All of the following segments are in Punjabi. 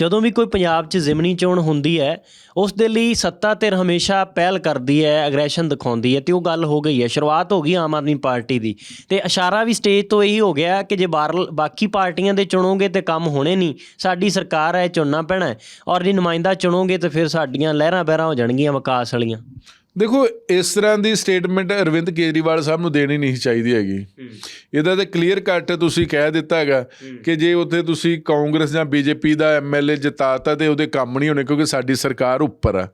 ਜਦੋਂ ਵੀ ਕੋਈ ਪੰਜਾਬ 'ਚ ਜ਼ਿਮਨੀ ਚੋਣ ਹੁੰਦੀ ਹੈ, ਉਸ ਦੇ ਲਈ ਸੱਤਾ ਧਿਰ ਹਮੇਸ਼ਾ ਪਹਿਲ ਕਰਦੀ ਹੈ ਐਗਰੈਸ਼ਨ ਦਿਖਾਉਂਦੀ ਹੈ ਤੇ ਉਹ ਗੱਲ ਹੋ ਗਈ ਹੈ। ਸ਼ੁਰੂਆਤ ਹੋ ਗਈ ਆਮ ਆਦਮੀ ਪਾਰਟੀ ਦੀ। ਤੇ ਇਸ਼ਾਰਾ ਵੀ ਸਟੇਜ ਤੋਂ ਇਹੀ ਹੋ ਗਿਆ ਕਿ ਜੇ ਬਾਹਰ ਬਾਕੀ ਪਾਰਟੀਆਂ ਦੇ ਚੁਣੋਗੇ ਤੇ ਕੰਮ ਹੋਣੇ ਨਹੀਂ। ਸਾਡੀ ਸਰਕਾਰ ਹੈ ਚੁਣਨਾ ਪੈਣਾ ਔਰ ਜੇ ਨੁਮਾਇੰਦਾ ਚੁਣੋਗੇ ਤੇ ਫਿਰ ਸਾਡੀਆਂ ਲਹਿਰਾਂ ਬਹਿਰਾਂ ਹੋ ਜਾਣਗੀਆਂ ਵਿਕਾਸ ਵਾਲੀਆਂ। ਦੇਖੋ ਇਸ ਤਰ੍ਹਾਂ ਦੀ ਸਟੇਟਮੈਂਟ ਅਰਵਿੰਦ ਕੇਜਰੀਵਾਲ ਸਾਹਿਬ ਨੂੰ ਦੇਣੀ ਨਹੀਂ ਚਾਹੀਦੀ ਹੈਗੀ। ਇਹਦਾ ਤੇ ਕਲੀਅਰ ਕੱਟ ਤੁਸੀਂ ਕਹਿ ਦਿੱਤਾ ਹੈਗਾ ਕਿ ਜੇ ਉੱਥੇ ਤੁਸੀਂ ਕਾਂਗਰਸ ਜਾਂ ਬੀਜੇਪੀ ਦਾ ਐਮਐਲਏ ਜਿਤਾਤਾ ਤੇ ਉਹਦੇ ਕੰਮ ਨਹੀਂ ਹੋਣੇ ਕਿਉਂਕਿ ਸਾਡੀ ਸਰਕਾਰ ਉੱਪਰ ਆ।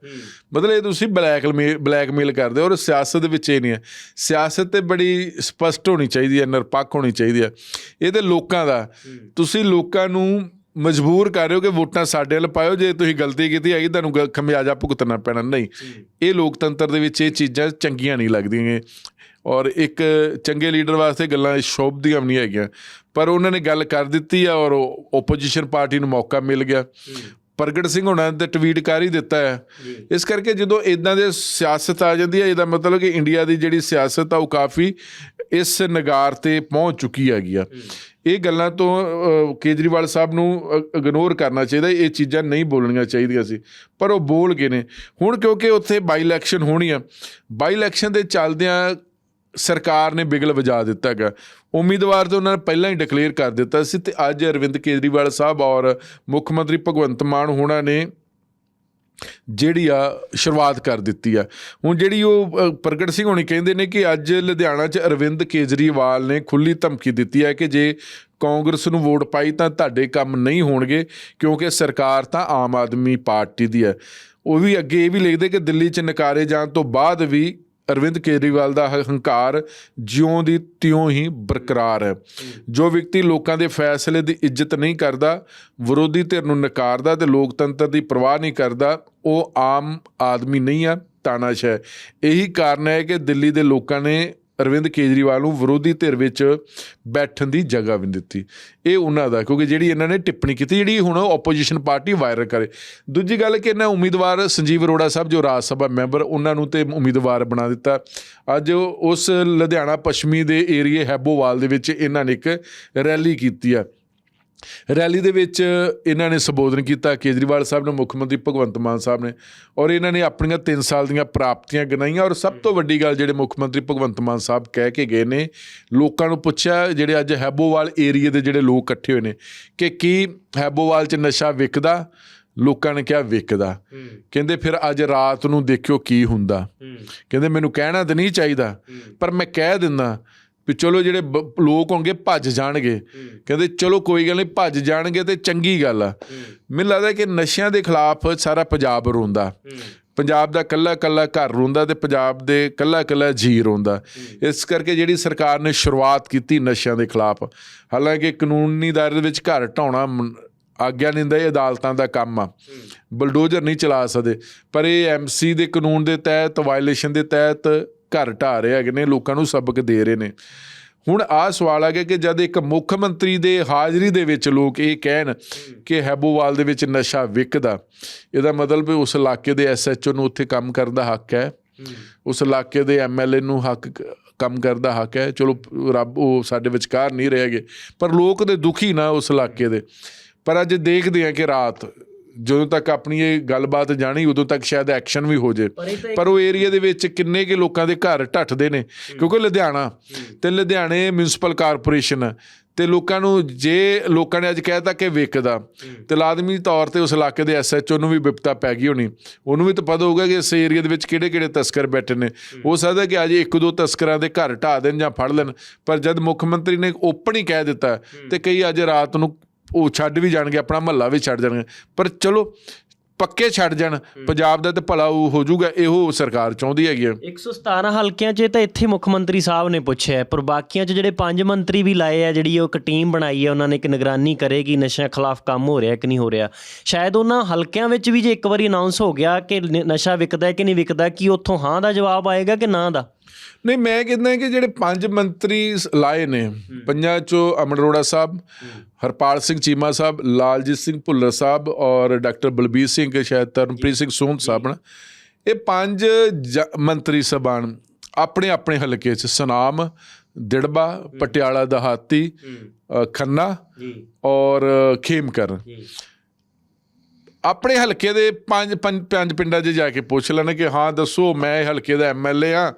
ਮਤਲਬ ਇਹ ਤੁਸੀਂ ਬਲੈਕਮੇਲ ਬਲੈਕਮੇਲ ਕਰਦੇ ਹੋ ਔਰ ਸਿਆਸਤ ਦੇ ਵਿੱਚ ਇਹ ਨਹੀਂ ਹੈ। ਸਿਆਸਤ ਤੇ ਬੜੀ ਸਪਸ਼ਟ ਹੋਣੀ ਚਾਹੀਦੀ ਹੈ ਨਿਰਪੱਖ ਹੋਣੀ ਚਾਹੀਦੀ ਹੈ। ਇਹ ਤੇ ਲੋਕਾਂ ਦਾ। ਤੁਸੀਂ ਲੋਕਾਂ ਨੂੰ ਮਜਬੂਰ ਕਰ ਰਹੇ ਹੋ ਕਿ ਵੋਟਾਂ ਸਾਡੇ ਵੱਲ ਪਾਇਓ, ਜੇ ਤੁਸੀਂ ਗਲਤੀ ਕੀਤੀ ਹੈਗੀ, ਤੁਹਾਨੂੰ ਗ- ਖਮਿਆਜਾ ਭੁਗਤਣਾ ਪੈਣਾ। ਨਹੀਂ, ਇਹ ਲੋਕਤੰਤਰ ਦੇ ਵਿੱਚ ਇਹ ਚੀਜ਼ਾਂ ਚੰਗੀਆਂ ਨਹੀਂ ਲੱਗਦੀਆਂ ਔਰ ਇੱਕ ਚੰਗੇ ਲੀਡਰ ਵਾਸਤੇ ਗੱਲਾਂ ਸ਼ੋਭ ਦੀਆਂ ਵੀ ਨਹੀਂ ਹੈਗੀਆਂ। ਪਰ ਉਹਨਾਂ ਨੇ ਗੱਲ ਕਰ ਦਿੱਤੀ ਆ ਔਰ ਓਪੋਜੀਸ਼ਨ ਪਾਰਟੀ ਨੂੰ ਮੌਕਾ ਮਿਲ ਗਿਆ। ਪ੍ਰਗਟ ਸਿੰਘ ਹੋਣਾ ਨੇ ਤਾਂ ਟਵੀਟ ਕਰ ਹੀ ਦਿੱਤਾ ਹੈ। ਇਸ ਕਰਕੇ ਜਦੋਂ ਇਦਾਂ ਦੇ ਸਿਆਸਤ ਆ ਜਾਂਦੀ ਹੈ, ਇਹਦਾ ਮਤਲਬ ਕਿ ਇੰਡੀਆ ਦੀ ਜਿਹੜੀ ਸਿਆਸਤ ਆ, ਉਹ ਕਾਫੀ ਇਸ ਨਗਾਰ ਤੇ ਪਹੁੰਚ ਚੁੱਕੀ ਹੈਗੀ ਆ। ਇਹ ਗੱਲਾਂ ਤੋਂ ਕੇਜਰੀਵਾਲ ਸਾਹਿਬ ਨੂੰ ਇਗਨੋਰ ਕਰਨਾ ਚਾਹੀਦਾ, ਇਹ ਚੀਜ਼ਾਂ ਨਹੀਂ ਬੋਲਣੀਆਂ ਚਾਹੀਦੀਆਂ ਸੀ। ਪਰ ਉਹ ਬੋਲ ਗਏ ਨੇ। ਹੁਣ ਕਿਉਂਕਿ ਉੱਥੇ ਬਾਈ ਇਲੈਕਸ਼ਨ ਹੋਣੀ ਆ ਬਾਈ ਇਲੈਕਸ਼ਨ ਦੇ ਚੱਲਦਿਆਂ ਸਰਕਾਰ ਨੇ ਬਿਗਲ ਵਜਾ ਦਿੱਤਾ ਹੈਗਾ। ਉਮੀਦਵਾਰ ਤਾਂ ਉਹਨਾਂ ਨੇ ਪਹਿਲਾਂ ਹੀ ਡਿਕਲੇਅਰ ਕਰ ਦਿੱਤਾ ਸੀ ਤੇ ਅੱਜ ਅਰਵਿੰਦ ਕੇਜਰੀਵਾਲ ਸਾਹਿਬ ਔਰ ਮੁੱਖ ਮੰਤਰੀ ਭਗਵੰਤ ਮਾਨ ਹੋਣਾ ਨੇ ਜਿਹੜੀ ਆ ਸ਼ੁਰੂਆਤ ਕਰ ਦਿੱਤੀ ਆ। ਹੁਣ ਜਿਹੜੀ ਉਹ ਪ੍ਰਗਟ ਸਿੰਘ ਹੋਣੀ ਕਹਿੰਦੇ ਨੇ ਕਿ ਅੱਜ ਲੁਧਿਆਣਾ 'ਚ ਅਰਵਿੰਦ ਕੇਜਰੀਵਾਲ ਨੇ ਖੁੱਲੀ ਧਮਕੀ ਦਿੱਤੀ ਹੈ ਕਿ ਜੇ ਕਾਂਗਰਸ ਨੂੰ ਵੋਟ ਪਾਈ ਤਾਂ ਤੁਹਾਡੇ ਕੰਮ ਨਹੀਂ ਹੋਣਗੇ, ਕਿਉਂਕਿ ਸਰਕਾਰ ਤਾਂ ਆਮ ਆਦਮੀ ਪਾਰਟੀ ਦੀ ਹੈ ਉਹ ਵੀ ਅੱਗੇ ਇਹ ਵੀ ਲਿਖਦੇ ਕਿ ਦਿੱਲੀ 'ਚ ਨਕਾਰੇ ਜਾਣ ਤੋਂ ਬਾਅਦ ਵੀ ਅਰਵਿੰਦ ਕੇਜਰੀਵਾਲ ਦਾ ਹੰਕਾਰ ਜਿਉਂ ਦੀ ਤਿਉਂ ਹੀ ਬਰਕਰਾਰ ਹੈ। ਜੋ ਵਿਅਕਤੀ ਲੋਕਾਂ ਦੇ ਫੈਸਲੇ ਦੀ ਇੱਜ਼ਤ ਨਹੀਂ ਕਰਦਾ, ਵਿਰੋਧੀ ਧਿਰ ਨੂੰ ਨਕਾਰਦਾ ਤੇ ਲੋਕਤੰਤਰ ਦੀ ਪਰਵਾਹ ਨਹੀਂ ਕਰਦਾ, ਉਹ ਆਮ ਆਦਮੀ ਨਹੀਂ ਆ, ਤਾਨਾਸ਼ਾਹ ਹੈ। ਇਹੀ ਕਾਰਨ ਹੈ ਕਿ ਦਿੱਲੀ ਦੇ ਲੋਕਾਂ ਨੇ ਅਰਵਿੰਦ ਕੇਜਰੀਵਾਲ ਨੂੰ ਵਿਰੋਧੀ ਧਿਰ ਵਿੱਚ ਬੈਠਣ ਦੀ ਜਗ੍ਹਾ ਵੀ ਦਿੱਤੀ। ਇਹ ਉਹਨਾਂ ਦਾ, ਕਿਉਂਕਿ ਜਿਹੜੀ ਇਹਨਾਂ ਨੇ ਟਿੱਪਣੀ ਕੀਤੀ, ਜਿਹੜੀ ਹੁਣ ਆਪੋਜੀਸ਼ਨ ਪਾਰਟੀ ਵਾਇਰਲ ਕਰੇ। ਦੂਜੀ ਗੱਲ ਕਿ ਇਹਨਾਂ ਉਮੀਦਵਾਰ ਸੰਜੀਵ ਅਰੋੜਾ ਸਾਹਿਬ, ਜੋ ਰਾਜ ਸਭਾ ਮੈਂਬਰ, ਉਹਨਾਂ ਨੂੰ ਤੇ ਉਮੀਦਵਾਰ ਬਣਾ ਦਿੱਤਾ। ਅੱਜ ਉਸ ਲੁਧਿਆਣਾ ਪੱਛਮੀ ਦੇ ਏਰੀਏ ਹੈਬੋਵਾਲ ਦੇ ਵਿੱਚ ਇਹਨਾਂ ਨੇ ਇੱਕ ਰੈਲੀ ਕੀਤੀ ਆ। ਰੈਲੀ ਦੇ ਵਿੱਚ ਇਹਨਾਂ ਨੇ ਸੰਬੋਧਨ ਕੀਤਾ ਕੇਜਰੀਵਾਲ ਸਾਹਿਬ ਨੇ ਮੁੱਖ ਮੰਤਰੀ ਭਗਵੰਤ ਮਾਨ ਸਾਹਿਬ ਨੇ ਔਰ ਇਹਨਾਂ ਨੇ ਆਪਣੀਆਂ 3 ਸਾਲ ਦੀਆਂ ਪ੍ਰਾਪਤੀਆਂ ਗਿਣਾਈਆਂ ਔਰ ਸਭ ਤੋਂ ਵੱਡੀ ਗੱਲ ਜਿਹੜੇ ਮੁੱਖ ਮੰਤਰੀ ਭਗਵੰਤ ਮਾਨ ਸਾਹਿਬ ਕਹਿ ਕੇ ਗਏ ਨੇ ਲੋਕਾਂ ਨੂੰ ਪੁੱਛਿਆ ਜਿਹੜੇ ਅੱਜ ਹੈਬੋਵਾਲ ਏਰੀਏ ਦੇ ਜਿਹੜੇ ਲੋਕ ਇਕੱਠੇ ਹੋਏ ਨੇ ਕਿ ਕੀ ਹੈਬੋਵਾਲ 'ਚ ਨਸ਼ਾ ਵਿਕਦਾ? ਲੋਕਾਂ ਨੇ ਕਿਹਾ ਵਿਕਦਾ। ਕਹਿੰਦੇ ਫਿਰ ਅੱਜ ਰਾਤ ਨੂੰ ਦੇਖਿਓ ਕੀ ਹੁੰਦਾ। ਕਹਿੰਦੇ ਮੈਨੂੰ ਕਹਿਣਾ ਤਾਂ ਨਹੀਂ ਚਾਹੀਦਾ ਪਰ ਮੈਂ ਕਹਿ ਦਿੰਦਾ ਵੀ ਚਲੋ ਜਿਹੜੇ ਲੋਕ ਹੋਣਗੇ ਭੱਜ ਜਾਣਗੇ। ਕਹਿੰਦੇ ਚਲੋ ਕੋਈ ਗੱਲ ਨਹੀਂ ਭੱਜ ਜਾਣਗੇ ਤੇ ਚੰਗੀ ਗੱਲ ਆ। ਮੈਨੂੰ ਲੱਗਦਾ ਕਿ ਨਸ਼ਿਆਂ ਦੇ ਖਿਲਾਫ ਸਾਰਾ ਪੰਜਾਬ ਰੋਂਦਾ। ਪੰਜਾਬ ਦਾ ਕੱਲਾ ਕੱਲਾ ਘਰ ਰੋਂਦਾ ਤੇ ਪੰਜਾਬ ਦੇ ਕੱਲਾ ਕੱਲਾ ਜੀ ਰੋਂਦਾ। ਇਸ ਕਰਕੇ ਜਿਹੜੀ ਸਰਕਾਰ ਨੇ ਸ਼ੁਰੂਆਤ ਕੀਤੀ ਨਸ਼ਿਆਂ ਦੇ ਖਿਲਾਫ। ਹਾਲਾਂਕਿ ਕਾਨੂੰਨੀ ਦਾਇਰੇ ਦੇ ਵਿੱਚ ਘਰ ਢਾਉਣਾ ਆਗਿਆ ਨਹੀਂ ਦਿੰਦਾ ਇਹ ਅਦਾਲਤਾਂ ਦਾ ਕੰਮ ਆ। ਬਲਡੋਜ਼ਰ ਨਹੀਂ ਚਲਾ ਸਕਦੇ। ਪਰ ਇਹ ਐਮਸੀ ਦੇ ਕਾਨੂੰਨ ਦੇ ਤਹਿਤ ਵਾਇਲੇਸ਼ਨ ਦੇ ਤਹਿਤ ਘਰ ਢਾ ਰਹੇ ਹੈਗੇ ਨੇ, ਲੋਕਾਂ ਨੂੰ ਸਬਕ ਦੇ ਰਹੇ ਨੇ। ਹੁਣ ਆਹ ਸਵਾਲ ਆ ਗਿਆ ਕਿ ਜਦ ਇੱਕ ਮੁੱਖ ਮੰਤਰੀ ਦੇ ਹਾਜ਼ਰੀ ਦੇ ਵਿੱਚ ਲੋਕ ਇਹ ਕਹਿਣ ਕਿ ਹੈਬੋਵਾਲ ਦੇ ਵਿੱਚ ਨਸ਼ਾ ਵਿਕਦਾ, ਇਹਦਾ ਮਤਲਬ ਉਸ ਇਲਾਕੇ ਦੇ ਐਸਐਚਓ ਨੂੰ ਉੱਥੇ ਕੰਮ ਕਰਨ ਦਾ ਹੱਕ ਹੈ। ਉਸ ਇਲਾਕੇ ਦੇ ਐਮਐਲਏ ਨੂੰ ਹੱਕ ਕੰਮ ਕਰਨ ਦਾ ਹੱਕ ਹੈ। ਚਲੋ, ਰੱਬ, ਉਹ ਸਾਡੇ ਵਿਚਕਾਰ ਨਹੀਂ ਰਹਿ ਗਏ ਪਰ ਲੋਕ ਦੇ ਦੁਖੀ ਨਾ ਉਸ ਇਲਾਕੇ ਦੇ। ਪਰ ਅੱਜ ਦੇਖਦੇ ਆ ਕਿ ਰਾਤ ਜਦੋਂ ਤੱਕ ਆਪਣੀ ਇਹ ਗੱਲਬਾਤ ਜਾਣੀ ਉਦੋਂ ਤੱਕ ਸ਼ਾਇਦ ਐਕਸ਼ਨ ਵੀ ਹੋ ਜੇ। ਪਰ ਉਹ ਏਰੀਆ ਦੇ ਵਿੱਚ ਕਿੰਨੇ ਕੇ ਲੋਕਾਂ ਦੇ ਘਰ ਢੱਠਦੇ ਨੇ। ਕਿਉਂਕਿ ਲੁਧਿਆਣਾ ਤੇ ਲੁਧਿਆਣੇ ਮਿਊਨਿਸਪਲ ਕਾਰਪੋਰੇਸ਼ਨ ਤੇ ਲੋਕਾਂ ਨੂੰ ਜੇ ਲੋਕਾਂ ਨੇ ਅੱਜ ਕਹਿਤਾ ਕਿ ਵਿਕਦਾ ਤੇ ਲਾਜ਼ਮੀ ਤੌਰ ਤੇ ਉਸ ਇਲਾਕੇ ਦੇ ਐਸਐਚਓ ਨੂੰ ਵੀ ਵਿਪਤਾ ਪੈ ਗਈ ਹੋਣੀ। ਉਹਨੂੰ ਵੀ ਤਾਂ ਪਤਾ ਹੋਊਗਾ ਕਿ ਇਸ ਏਰੀਆ ਦੇ ਵਿੱਚ ਕਿਹੜੇ ਕਿਹੜੇ ਤਸਕਰ ਬੈਠੇ ਨੇ। ਹੋ। ਸਕਦਾ ਕਿ ਅੱਜ ਇੱਕ ਦੋ ਤਸਕਰਾਂ ਦੇ ਘਰ ਢਾ ਦੇਣ ਜਾਂ ਫੜ ਲੈਣ। ਪਰ ਜਦ ਮੁੱਖ ਮੰਤਰੀ ਨੇ ਓਪਨ ਹੀ ਕਹਿ ਦਿੱਤਾ ਤੇ ਕਈ ਅੱਜ ਰਾਤ ਨੂੰ ਉਹ ਛੱਡ ਵੀ ਜਾਣਗੇ ਆਪਣਾ ਮਹੱਲਾ ਵੀ ਛੱਡ ਜਾਣਗੇ। ਪਰ ਚਲੋ ਪੱਕੇ ਛੱਡ ਜਾਣ। ਪੰਜਾਬ ਦਾ ਤੇ ਭਲਾ ਉਹ ਹੋ ਜਾਊਗਾ ਇਹੋ ਸਰਕਾਰ ਚਾਹੁੰਦੀ ਹੈਗੀ ਹੈ 117 ਹਲਕਿਆਂ 'ਚ ਤਾਂ ਇੱਥੇ ਮੁੱਖ ਮੰਤਰੀ ਸਾਹਿਬ ਨੇ ਪੁੱਛਿਆ ਪਰ ਬਾਕੀਆਂ 'ਚ ਜਿਹੜੇ ਪੰਜ ਮੰਤਰੀ ਵੀ ਲਾਏ ਆ ਜਿਹੜੀ ਉਹ ਇੱਕ ਟੀਮ ਬਣਾਈ ਹੈ ਉਹਨਾਂ ਨੇ ਇੱਕ ਨਿਗਰਾਨੀ ਕਰੇਗੀ ਨਸ਼ਿਆਂ ਖਿਲਾਫ ਕੰਮ ਹੋ ਰਿਹਾ ਕਿ ਨਹੀਂ ਹੋ ਰਿਹਾ। ਸ਼ਾਇਦ ਉਹਨਾਂ ਹਲਕਿਆਂ ਵਿੱਚ ਵੀ ਜੇ ਇੱਕ ਵਾਰੀ ਅਨਾਉਂਸ ਹੋ ਗਿਆ ਕਿ ਨਸ਼ਾ ਵਿਕਦਾ ਹੈ ਕਿ ਨਹੀਂ ਵਿਕਦਾ ਕੀ ਉੱਥੋਂ ਹਾਂ ਦਾ ਜਵਾਬ ਆਏਗਾ ਕਿ ਨਾ ਦਾ? ਨਹੀਂ ਮੈਂ ਕਹਿੰਦਾ ਕਿ ਜਿਹੜੇ ਪੰਜ ਮੰਤਰੀ ਲਾਏ ਨੇ ਪੰਜਾਂ ਚੋਂ ਅਮਰ ਅਰੋੜਾ ਸਾਹਿਬ ਹਰਪਾਲ ਸਿੰਘ ਚੀਮਾ ਸਾਹਿਬ ਲਾਲਜੀਤ ਸਿੰਘ ਭੁੱਲਰ ਸਾਹਿਬ ਔਰ ਡਾਕਟਰ ਬਲਬੀਰ ਸਿੰਘ ਸ਼ਾਇਦ ਤਰਨਪ੍ਰੀਤ ਸਿੰਘ ਸੋਹਣ ਸਾਹਿਬ ਨਾ ਇਹ ਪੰਜ ਮੰਤਰੀ ਸਭਾਨ ਆਪਣੇ ਆਪਣੇ ਹਲਕੇ 'ਚ ਸੁਨਾਮ ਦਿੜਬਾ ਪਟਿਆਲਾ ਦਹਾਤੀ ਅ, ਖੰਨਾ ਔਰ ਖੇਮਕਰ। ਆਪਣੇ ਹਲਕੇ ਦੇ ਪੰਜ ਪੰਜ ਪਿੰਡਾਂ 'ਚ ਜਾ ਕੇ ਪੁੱਛ ਲੈਣ ਕਿ ਹਾਂ ਦੱਸੋ ਮੈਂ ਇਹ ਹਲਕੇ ਦਾ ਐਮਐਲਏ ਆ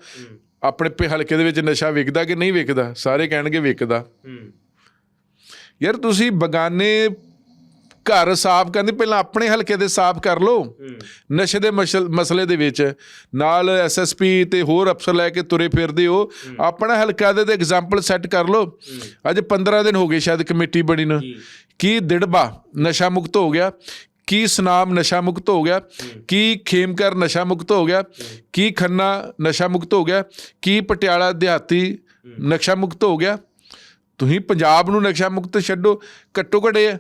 ਆਪਣੇ ਪ- ਹਲਕੇ ਦੇ ਵਿੱਚ ਨਸ਼ਾ ਵਿਕਦਾ ਕਿ ਨਹੀਂ ਵਿਕਦਾ? ਸਾਰੇ ਕਹਿਣਗੇ ਵਿਕਦਾ। ਯਾਰ ਤੁਸੀਂ ਬਗਾਨੇ ਘਰ ਸਾਫ਼ ਕਰਨ ਦੀ ਪਹਿਲਾਂ ਆਪਣੇ ਹਲਕੇ ਦੇ ਸਾਫ਼ ਕਰ ਲਓ। ਨਸ਼ੇ ਦੇ ਮਸਲ- ਮਸਲੇ ਦੇ ਵਿੱਚ। ਨਾਲ ਐਸਐਸਪੀ ਤੇ ਹੋਰ ਅਫਸਰ ਲੈ ਕੇ ਤੁਰੇ ਫਿਰਦੇ ਹੋ। ਆਪਣਾ ਹਲਕਾ ਦੇ ਤੇ ਐਗਜ਼ਾਮਪਲ ਸੈੱਟ ਕਰ ਲਓ। ਅੱਜ 15 ਦਿਨ ਹੋ ਗਏ ਸ਼ਾਇਦ ਕਮੇਟੀ ਬਣੀ ਨੂੰ ਕੀ ਦਿੜਬਾ? ਨਸ਼ਾ ਮੁਕਤ ਹੋ ਗਿਆ। ਕੀ ਸਨਾਮ ਨਸ਼ਾ ਮੁਕਤ ਹੋ ਗਿਆ? ਕੀ ਖੇਮਕਰ ਨਸ਼ਾ ਮੁਕਤ ਹੋ ਗਿਆ? ਕੀ ਖੰਨਾ ਨਸ਼ਾ ਮੁਕਤ ਹੋ ਗਿਆ? ਕੀ ਪਟਿਆਲਾ ਦਿਹਾਤੀ ਨਸ਼ਾ ਮੁਕਤ ਹੋ ਗਿਆ? ਤੁਸੀਂ ਪੰਜਾਬ ਨੂੰ ਨਸ਼ਾ ਮੁਕਤ ਛੱਡੋ ਘੱਟੋ ਘੱਟ ਇਹ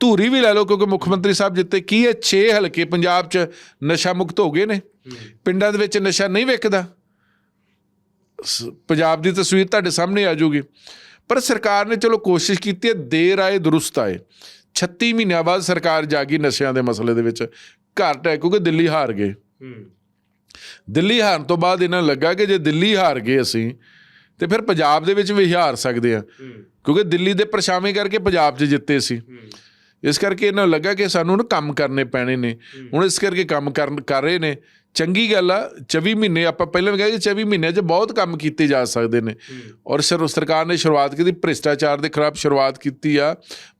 ਧੂਰੀ ਵੀ ਲੈ ਲਓ ਕਿਉਂਕਿ ਮੁੱਖ ਮੰਤਰੀ ਸਾਹਿਬ ਜਿੱਤੇ ਕੀ ਇਹ 6 ਹਲਕੇ ਪੰਜਾਬ 'ਚ ਨਸ਼ਾ ਮੁਕਤ ਹੋ ਗਏ ਨੇ। ਪਿੰਡਾਂ ਦੇ ਵਿੱਚ ਨਸ਼ਾ ਨਹੀਂ ਵਿਕਦਾ ਪੰਜਾਬ ਦੀ ਤਸਵੀਰ ਤੁਹਾਡੇ ਸਾਹਮਣੇ ਆ ਜਾਊਗੀ। ਪਰ ਸਰਕਾਰ ਨੇ ਚਲੋ ਕੋਸ਼ਿਸ਼ ਕੀਤੀ ਹੈ ਦੇਰ ਆਏ ਦਰੁਸਤ ਆਏ। 36 ਮਹੀਨਿਆਂ ਬਾਅਦ ਸਰਕਾਰ ਜਾਗੀ ਨਸ਼ਿਆਂ ਦੇ ਮਸਲੇ ਦੇ ਵਿੱਚ। ਘਰ ਟੈ ਕਿਉਂਕਿ ਦਿੱਲੀ ਹਾਰ ਗਏ। ਦਿੱਲੀ ਹਾਰਨ ਤੋਂ ਬਾਅਦ ਇਹਨਾਂ ਲੱਗਾ ਕਿ ਜੇ ਦਿੱਲੀ ਹਾਰ ਗਏ ਅਸੀਂ ਤੇ ਫਿਰ ਪੰਜਾਬ ਦੇ ਵਿੱਚ ਵੀ ਹਾਰ ਸਕਦੇ ਆ ਕਿਉਂਕਿ ਦਿੱਲੀ ਦੇ ਪਰਛਾਵੇਂ ਕਰਕੇ ਪੰਜਾਬ 'ਚ ਜਿੱਤੇ ਸੀ। ਇਸ ਕਰਕੇ ਇਹਨਾਂ ਨੂੰ ਲੱਗਾ ਕਿ ਸਾਨੂੰ ਨਾ ਕੰਮ ਕਰਨੇ ਪੈਣੇ ਨੇ। ਹੁਣ ਇਸ ਕਰਕੇ ਕੰਮ ਕਰਨ ਕਰ ਰਹੇ ਨੇ। ਚੰਗੀ ਗੱਲ ਆ 24 ਮਹੀਨੇ ਆਪਾਂ ਪਹਿਲਾਂ ਵੀ ਕਿਹਾ ਕਿ 24 ਮਹੀਨਿਆਂ 'ਚ ਬਹੁਤ ਕੰਮ ਕੀਤੇ ਜਾ ਸਕਦੇ ਨੇ। ਔਰ ਸਰ ਸਰਕਾਰ ਨੇ ਸ਼ੁਰੂਆਤ ਕੀਤੀ ਭ੍ਰਿਸ਼ਟਾਚਾਰ ਦੇ ਖਿਲਾਫ ਸ਼ੁਰੂਆਤ ਕੀਤੀ ਆ।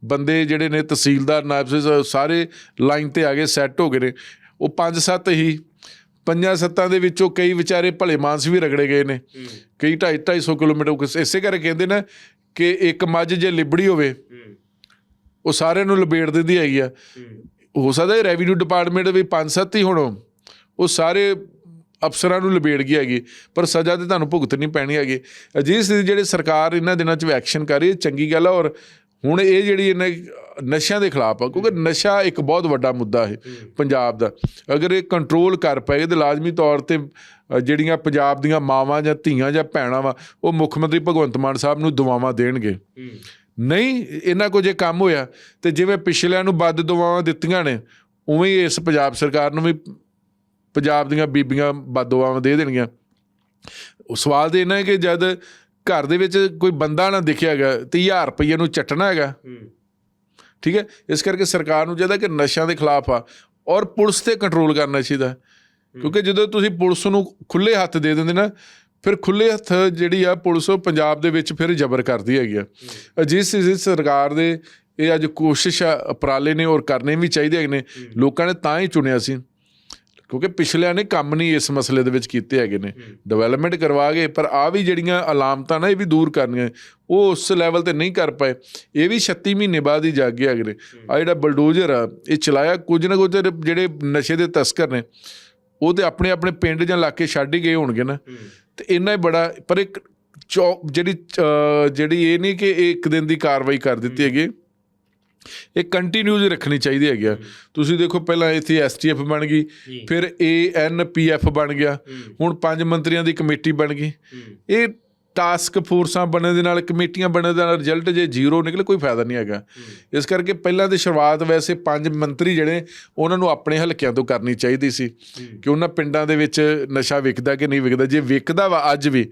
ਬੰਦੇ ਜਿਹੜੇ ਨੇ ਤਹਿਸੀਲਦਾਰ ਨਾਇਬ ਸਾਰੇ ਲਾਈਨ ਤੇ ਆ ਗਏ ਸੈੱਟ ਹੋ ਗਏ ਨੇ। ਉਹ ਪੰਜ ਸੱਤ ਹੀ ਪੰਜਾਂ ਸੱਤਾਂ ਦੇ ਵਿੱਚੋਂ ਕਈ ਵਿਚਾਰੇ ਭਲੇ ਮਾਨਸ ਵੀ ਰਗੜੇ ਗਏ ਨੇ। ਕਈ 2.5 250 ਕਿਲੋਮੀਟਰ ਇਸੇ ਕਰਕੇ ਕਹਿੰਦੇ ਨੇ ਕਿ ਇੱਕ ਮੱਝ ਜੇ ਲਿਬੜੀ ਹੋਵੇ ਉਹ ਸਾਰਿਆਂ ਨੂੰ ਲਬੇੜ ਦਿੰਦੀ ਹੈਗੀ ਆ। ਹੋ। ਸਕਦਾ ਹੈ ਰੈਵਨਿਊ ਡਿਪਾਰਟਮੈਂਟ ਵੀ ਪੰਜ ਸੱਤ ਹੀ ਹੋਣੋ ਉਹ ਸਾਰੇ ਅਫਸਰਾਂ ਨੂੰ ਲਬੇੜ ਗਈ ਹੈਗੀ ਪਰ ਸਜ਼ਾ ਤੇ ਤੁਹਾਨੂੰ ਭੁਗਤਣੀ ਪੈਣੀ ਹੈਗੀ। ਅਜਿਹੀ ਸਥਿਤੀ ਜਿਹੜੇ ਸਰਕਾਰ ਇਹਨਾਂ ਦਿਨਾਂ 'ਚ ਐਕਸ਼ਨ ਕਰ ਰਹੀ ਹੈ ਚੰਗੀ ਗੱਲ ਆ ਔਰ ਹੁਣ ਇਹ ਜਿਹੜੀ ਇਹਨਾਂ ਨਸ਼ਿਆਂ ਦੇ ਖਿਲਾਫ ਆ ਕਿਉਂਕਿ ਨਸ਼ਾ ਇੱਕ ਬਹੁਤ ਵੱਡਾ ਮੁੱਦਾ ਹੈ ਪੰਜਾਬ ਦਾ। ਅਗਰ ਇਹ ਕੰਟਰੋਲ ਕਰ ਪਏ ਤੇ ਲਾਜ਼ਮੀ ਤੌਰ ਤੇ ਜਿਹੜੀਆਂ ਪੰਜਾਬ ਦੀਆਂ ਮਾਵਾਂ ਜਾਂ ਧੀਆਂ ਜਾਂ ਭੈਣਾਂ ਵਾ ਉਹ ਮੁੱਖ ਮੰਤਰੀ ਭਗਵੰਤ ਮਾਨ ਸਾਹਿਬ ਨੂੰ ਦੁਆਵਾਂ ਦੇਣਗੇ। ਨਹੀਂ ਇਹਨਾਂ ਕੋ ਜੇ ਕੰਮ ਹੋਇਆ ਤੇ ਜਿਵੇਂ ਪਿਛਲਿਆਂ ਨੂੰ ਵੱਧ ਦੁਆਵਾਂ ਦਿੱਤੀਆਂ ਨੇ ਉਵੇਂ ਹੀ ਇਸ ਪੰਜਾਬ ਸਰਕਾਰ ਨੂੰ ਵੀ ਪੰਜਾਬ ਦੀਆਂ ਬੀਬੀਆਂ ਵੱਧ ਦੁਆਵਾਂ ਦੇ ਦੇਣਗੀਆਂ। ਉਹ ਸਵਾਲ ਤੇ ਇਹਨਾਂ ਹੈ ਕਿ ਜਦ ਘਰ ਦੇ ਵਿੱਚ ਕੋਈ ਬੰਦਾ ਨਾ ਦਿਖਿਆ ਹੈਗਾ ਤੇ 1000 ਰੁਪਏ ਨੂੰ ਚੱਟਣਾ ਹੈਗਾ। ਠੀਕ ਹੈ? ਇਸ ਕਰਕੇ ਸਰਕਾਰ ਨੂੰ ਚਾਹੀਦਾ ਕਿ ਨਸ਼ਿਆਂ ਦੇ ਖਿਲਾਫ ਆ ਔਰ ਪੁਲਿਸ ਤੇ ਕੰਟਰੋਲ ਕਰਨਾ ਚਾਹੀਦਾ। ਕਿਉਂਕਿ ਜਦੋਂ ਤੁਸੀਂ ਪੁਲਿਸ ਨੂੰ ਖੁੱਲੇ ਹੱਥ ਦੇ ਦਿੰਦੇ ਨਾ ਫਿਰ ਖੁੱਲੇ ਹੱਥ ਜਿਹੜੀ ਆ ਪੁਲਿਸ ਉਹ ਪੰਜਾਬ ਦੇ ਵਿੱਚ ਫਿਰ ਜ਼ਬਰ ਕਰਦੀ ਹੈਗੀ ਆ। ਜਿਸ ਇਸ ਸਰਕਾਰ ਦੇ ਇਹ ਅੱਜ ਕੋਸ਼ਿਸ਼ ਆ, ਉਪਰਾਲੇ ਨੇ ਔਰ ਕਰਨੇ ਵੀ ਚਾਹੀਦੇ ਹੈਗੇ ਨੇ। ਲੋਕਾਂ ਨੇ ਤਾਂ ਹੀ ਚੁਣਿਆ ਸੀ। ਕਿਉਂਕਿ ਪਿਛਲਿਆਂ ਨੇ ਕੰਮ ਨਹੀਂ ਇਸ ਮਸਲੇ ਦੇ ਵਿੱਚ ਕੀਤੇ ਹੈਗੇ ਨੇ। ਡਿਵੈਲਪਮੈਂਟ ਕਰਵਾ ਗਏ ਪਰ ਆ ਵੀ ਜਿਹੜੀਆਂ ਅਲਾਮਤਾਂ ਨਾ ਇਹ ਵੀ ਦੂਰ ਕਰਨੀਆਂ ਉਹ ਉਸ ਲੈਵਲ ਤੇ ਨਹੀਂ ਕਰ ਪਏ। ਇਹ ਵੀ 36 ਮਹੀਨੇ ਬਾਅਦ ਹੀ ਜਾਗੇ ਹੈਗੇ ਨੇ। ਆ ਜਿਹੜਾ ਬਲਡੋਜ਼ਰ ਆ ਇਹ ਚਲਾਇਆ ਕੁਝ ਨਾ ਕੁਝ ਜਿਹੜੇ ਨਸ਼ੇ ਦੇ ਤਸਕਰ ਨੇ। ਉਹ ਤੇ ਆਪਣੇ ਆਪਣੇ ਪਿੰਡ ਜਾਂ ਇਲਾਕੇ ਛੱਡ ਹੀ ਗਏ ਹੋਣਗੇ ਨਾ। ਤੇ ਇੰਨਾ ਹੀ ਬੜਾ ਪਰ ਇੱਕ ਜਿਹੜੀ ਜਿਹੜੀ ਇਹ ਨਹੀਂ ਕਿ ਇਹ ਇੱਕ ਦਿਨ ਦੀ ਕਾਰਵਾਈ ਕਰ ਦਿੱਤੀ ਹੈਗੀ। ਇਹ ਕੰਟੀਨਿਊਸ ਰੱਖਣੀ ਚਾਹੀਦੀ ਹੈਗੀ ਆ। ਤੁਸੀਂ ਦੇਖੋ ਪਹਿਲਾਂ ਇੱਥੇ ਐਸਟੀਐਫ ਬਣ ਗਈ ਫਿਰ ਏਐਨਪੀਐਫ ਬਣ ਗਿਆ। ਹੁਣ ਪੰਜ ਮੰਤਰੀਆਂ ਦੀ ਕਮੇਟੀ ਬਣ ਗਈ। ਇਹ ਟਾਸਕ ਫੋਰਸਾਂ ਬਣਨ ਦੇ ਨਾਲ ਕਮੇਟੀਆਂ ਬਣਨ ਦੇ ਨਾਲ ਰਿਜ਼ਲਟ ਜੇ ਜ਼ੀਰੋ ਨਿਕਲੇ ਕੋਈ ਫਾਇਦਾ ਨਹੀਂ ਹੈਗਾ। ਇਸ ਕਰਕੇ ਪਹਿਲਾਂ ਤੇ ਸ਼ੁਰੂਆਤ ਵੈਸੇ ਪੰਜ ਮੰਤਰੀ ਜਿਹੜੇ ਉਹਨਾਂ ਨੂੰ ਆਪਣੇ ਹਲਕਿਆਂ ਤੋਂ ਕਰਨੀ ਚਾਹੀਦੀ ਸੀ। ਕਿ ਉਹਨਾਂ ਪਿੰਡਾਂ ਦੇ ਵਿੱਚ ਨਸ਼ਾ ਵਿਕਦਾ ਕਿ ਨਹੀਂ ਵਿਕਦਾ ਜੇ ਵਿਕਦਾ ਵਾ ਅੱਜ ਵੀ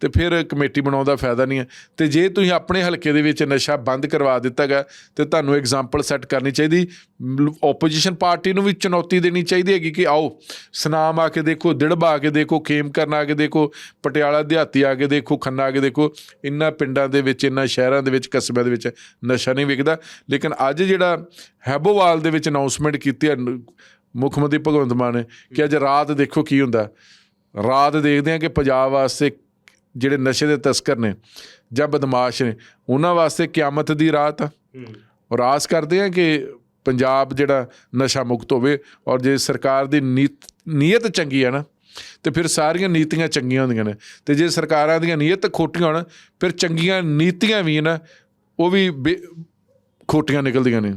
ਤੇ ਫਿਰ ਕਮੇਟੀ ਬਣਾਉਣ ਦਾ ਫਾਇਦਾ ਨਹੀਂ ਹੈ। ਤੇ ਜੇ ਤੁਸੀਂ ਆਪਣੇ ਹਲਕੇ ਦੇ ਵਿੱਚ ਨਸ਼ਾ ਬੰਦ ਕਰਵਾ ਦਿੱਤਾਗਾ ਤੇ ਤੁਹਾਨੂੰ ਐਗਜ਼ਾਮਪਲ ਸੈੱਟ ਕਰਨੀ ਚਾਹੀਦੀ। ਆਪੋਜੀਸ਼ਨ ਪਾਰਟੀ ਨੂੰ ਵੀ ਚੁਣੌਤੀ ਦੇਣੀ ਚਾਹੀਦੀ ਹੈਗੀ ਕਿ ਆਓ ਸਨਾਮ ਆ ਕੇ ਦੇਖੋ ਦਿੜਬਾ ਆ ਕੇ ਦੇਖੋ ਖੇਮ ਕਰਨ ਆ ਕੇ ਦੇਖੋ ਪਟਿਆਲਾ ਦਿਹਾਤੀ ਆ ਕੇ ਦੇਖੋ ਖੰਨਾ ਆ ਕੇ ਦੇਖੋ ਇੰਨਾ ਪਿੰਡਾਂ ਦੇ ਵਿੱਚ ਇੰਨਾ ਸ਼ਹਿਰਾਂ ਦੇ ਵਿੱਚ ਕਸਬਿਆਂ ਦੇ ਵਿੱਚ ਨਸ਼ਾ ਨਹੀਂ ਵਿਕਦਾ। ਲੇਕਿਨ ਅੱਜ ਜਿਹੜਾ ਹੈਬੋਵਾਲ ਦੇ ਵਿੱਚ ਅਨਾਉਂਸਮੈਂਟ ਕੀਤੀ ਹੈ ਮੁੱਖ ਮੰਤਰੀ ਭਗਵੰਤ ਮਾਨ ਨੇ ਕਿ ਅੱਜ ਰਾਤ ਦੇਖੋ ਕੀ ਹੁੰਦਾ। ਰਾਤ ਦੇਖਦੇ ਆ ਕਿ ਪੰਜਾਬ ਵਾਸਤੇ ਜਿਹੜੇ ਨਸ਼ੇ ਦੇ ਤਸਕਰ ਨੇ ਜਾਂ ਬਦਮਾਸ਼ ਨੇ ਉਹਨਾਂ ਵਾਸਤੇ ਕਿਆਮਤ ਦੀ ਰਾਤ ਔਰ ਆਸ ਕਰਦੇ ਆ ਕਿ ਪੰਜਾਬ ਜਿਹੜਾ ਨਸ਼ਾ ਮੁਕਤ ਹੋਵੇ ਔਰ ਜੇ ਸਰਕਾਰ ਦੀ ਨੀਤ ਨੀਅਤ ਚੰਗੀ ਹੈ ਨਾ ਤੇ ਫਿਰ ਸਾਰੀਆਂ ਨੀਤੀਆਂ ਚੰਗੀਆਂ ਹੁੰਦੀਆਂ ਨੇ। ਤੇ ਜੇ ਸਰਕਾਰਾਂ ਦੀਆਂ ਨੀਅਤ ਖੋਟੀਆਂ ਹੋਣ, ਫਿਰ ਚੰਗੀਆਂ ਨੀਤੀਆਂ ਵੀ ਨਾ, ਉਹ ਵੀ ਬੇ- ਖੋਟੀਆਂ ਨਿਕਲਦੀਆਂ ਨੇ।